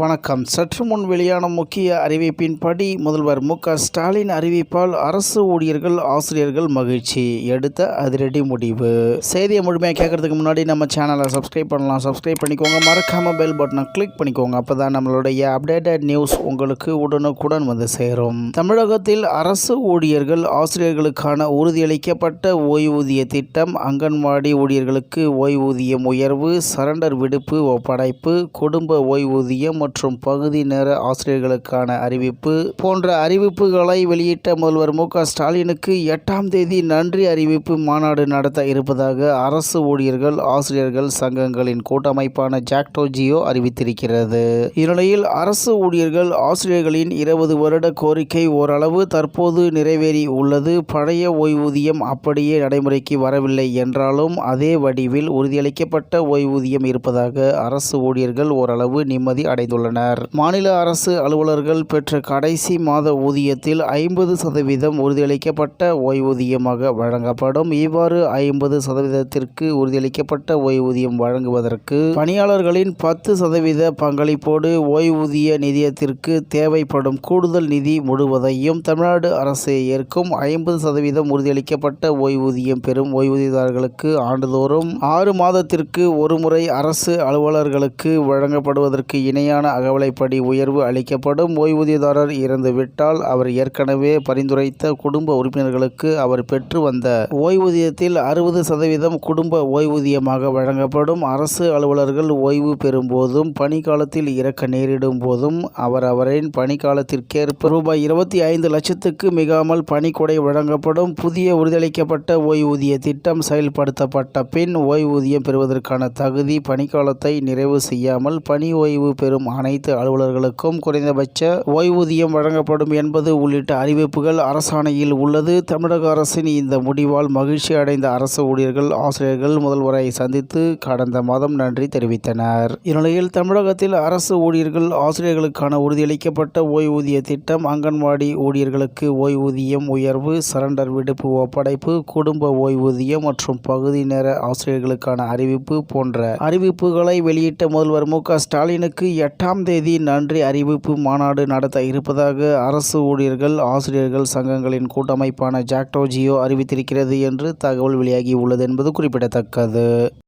வணக்கம். சற்று முன் வெளியான முக்கிய அறிவிப்பின்படி முதல்வர் மு ஸ்டாலின் அறிவிப்பால் அரசு ஊழியர்கள் ஆசிரியர்கள் மகிழ்ச்சி. எடுத்த அதிரடி முடிவு. செய்தியை முழுமையாக கேட்கறதுக்கு முன்னாடி நம்ம சேனலை சப்ஸ்கிரைப் பண்ணலாம். சப்ஸ்கிரைப் பண்ணிக்கோங்க. மறக்காம பெல் பட்டனை கிளிக் பண்ணிக்கோங்க. அப்போ தான் நம்மளுடைய அப்டேட்டட் நியூஸ் உங்களுக்கு உடனுக்குடன் வந்து சேரும். தமிழகத்தில் அரசு ஊழியர்கள் ஆசிரியர்களுக்கான உறுதியளிக்கப்பட்ட ஓய்வூதிய திட்டம் அங்கன்வாடி ஊழியர்களுக்கு ஓய்வூதியம் உயர்வு சரண்டர் விடுப்பு ஒப்படைப்பு குடும்ப ஓய்வூதியம் மற்றும் பகுதி நேர ஆசிரியர்களுக்கான அறிவிப்பு. போன்ற அறிவிப்புகளை வெளியிட்ட முதல்வர் மு க ஸ்டாலினுக்கு எட்டாம் தேதி நன்றி அறிவிப்பு மாநாடு நடத்த இருப்பதாக அரசு ஊழியர்கள் ஆசிரியர்கள் சங்கங்களின் கூட்டமைப்பான ஜாக்டோ ஜியோ அறிவித்திருக்கிறது. இந்நிலையில் அரசு ஊழியர்கள் ஆசிரியர்களின் இருபது வருட கோரிக்கை ஓரளவு தற்போது நிறைவேறி உள்ளது. பழைய ஓய்வூதியம் அப்படியே நடைமுறைக்கு வரவில்லை என்றாலும் அதே வடிவில் உறுதியளிக்கப்பட்ட ஓய்வூதியம் இருப்பதாக அரசு ஊழியர்கள் ஓரளவு நிம்மதி அடைந்துள்ளனர். மாநில அரசு அலுவலர்கள் பெற்ற கடைசி மாத ஊதியத்தில் ஐம்பது சதவீதம் உறுதியளிக்கப்பட்ட ஓய்வூதியமாக வழங்கப்படும். இவ்வாறு ஐம்பது சதவீதத்திற்கு உறுதியளிக்கப்பட்ட ஓய்வூதியம் வழங்குவதற்கு பணியாளர்களின் பத்து சதவீத பங்களிப்போடு ஓய்வூதிய நிதியத்திற்கு தேவைப்படும் கூடுதல் நிதி முழுவதையும் தமிழ்நாடு அரசு ஏற்கும். ஐம்பது சதவீதம் உறுதியளிக்கப்பட்ட ஓய்வூதியம் பெறும் ஓய்வூதியதாரர்களுக்கு ஆண்டுதோறும் ஆறு மாதத்திற்கு ஒருமுறை அரசு அலுவலர்களுக்கு வழங்கப்படுவதற்கு இணையான அகவலைப்படி உயர்வு அளிக்கப்படும் ஓய்வூதியதாரர் இறந்துவிட்டால் அவர் ஏற்கனவே பரிந்துரைத்த குடும்ப உறுப்பினர்களுக்கு அவர் பெற்று வந்த ஓய்வூதியத்தில் அறுபது சதவீதம் குடும்ப ஓய்வூதியமாக வழங்கப்படும். அரசு அலுவலர்கள் ஓய்வு பெறும் போதும் பணிக்காலத்தில் இறக்க நேரிடும் போதும் அவரவரின் பணிக்காலத்திற்கேற்ப ரூபாய் இருபத்தி ஐந்து லட்சத்துக்கு மிகாமல் பணிக்கொடை வழங்கப்படும். புதிய உறுதியளிக்கப்பட்ட ஓய்வூதிய திட்டம் செயல்படுத்தப்பட்ட பின் ஓய்வூதியம் பெறுவதற்கான தகுதி பணிக்காலத்தை நிறைவு செய்யாமல் பணி ஓய்வு பெறும் அனைத்து அலுவலர்களுக்கும் குறைந்தபட்ச ஓய்வூதியம் வழங்கப்படும் என்பது உள்ளிட்ட அறிவிப்புகள் அரசாணையில் உள்ளது. தமிழக அரசின் இந்த முடிவால் மகிழ்ச்சி அடைந்த அரசு ஊழியர்கள் ஆசிரியர்கள் முதல்வரை சந்தித்து கடந்த மாதம் நன்றி தெரிவித்தனர். இந்நிலையில் தமிழகத்தில் அரசு ஊழியர்கள் ஆசிரியர்களுக்கான உறுதியளிக்கப்பட்ட ஓய்வூதிய திட்டம் அங்கன்வாடி ஊழியர்களுக்கு ஓய்வூதியம் உயர்வு சரண்டர் விடுப்பு ஒப்படைப்பு குடும்ப ஓய்வூதியம் மற்றும் பகுதி நேர ஆசிரியர்களுக்கான அறிவிப்பு போன்ற அறிவிப்புகளை வெளியிட்ட முதல்வர் மு க ஸ்டாலினுக்கு எட்டாம் தேதி நன்றி அறிவிப்பு மாநாடு நடத்த இருப்பதாக அரசு ஊழியர்கள் ஆசிரியர்கள் சங்கங்களின் கூட்டமைப்பான ஜாக்டோ ஜியோ அறிவித்திருக்கிறது என்று தகவல் வெளியாகி உள்ளது என்பது குறிப்பிடத்தக்கது.